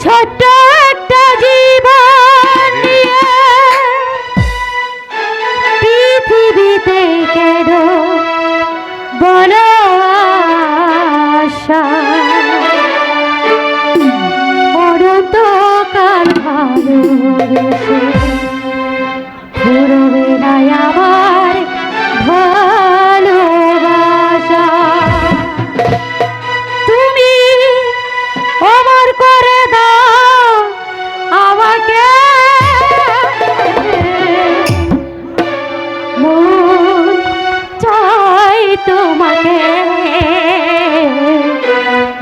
ছোট একটা জীবন পৃথিবীতে কেন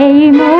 黑幕。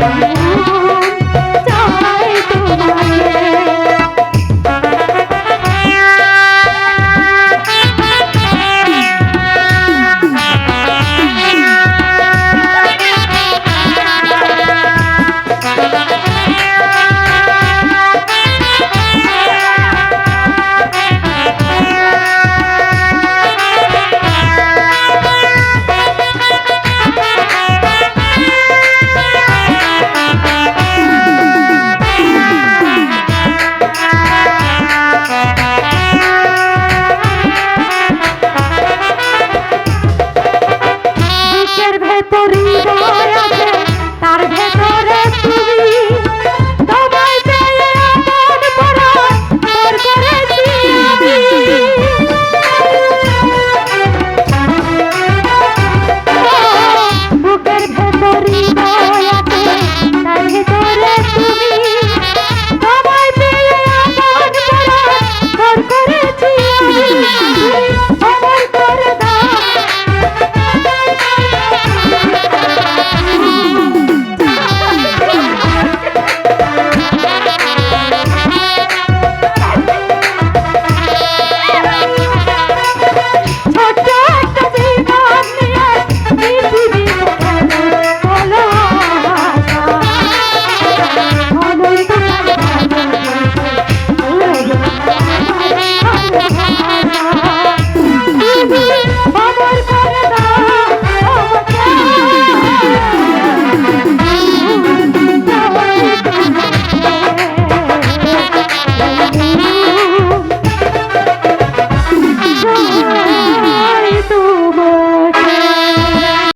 Thank you. তোর হৃদয়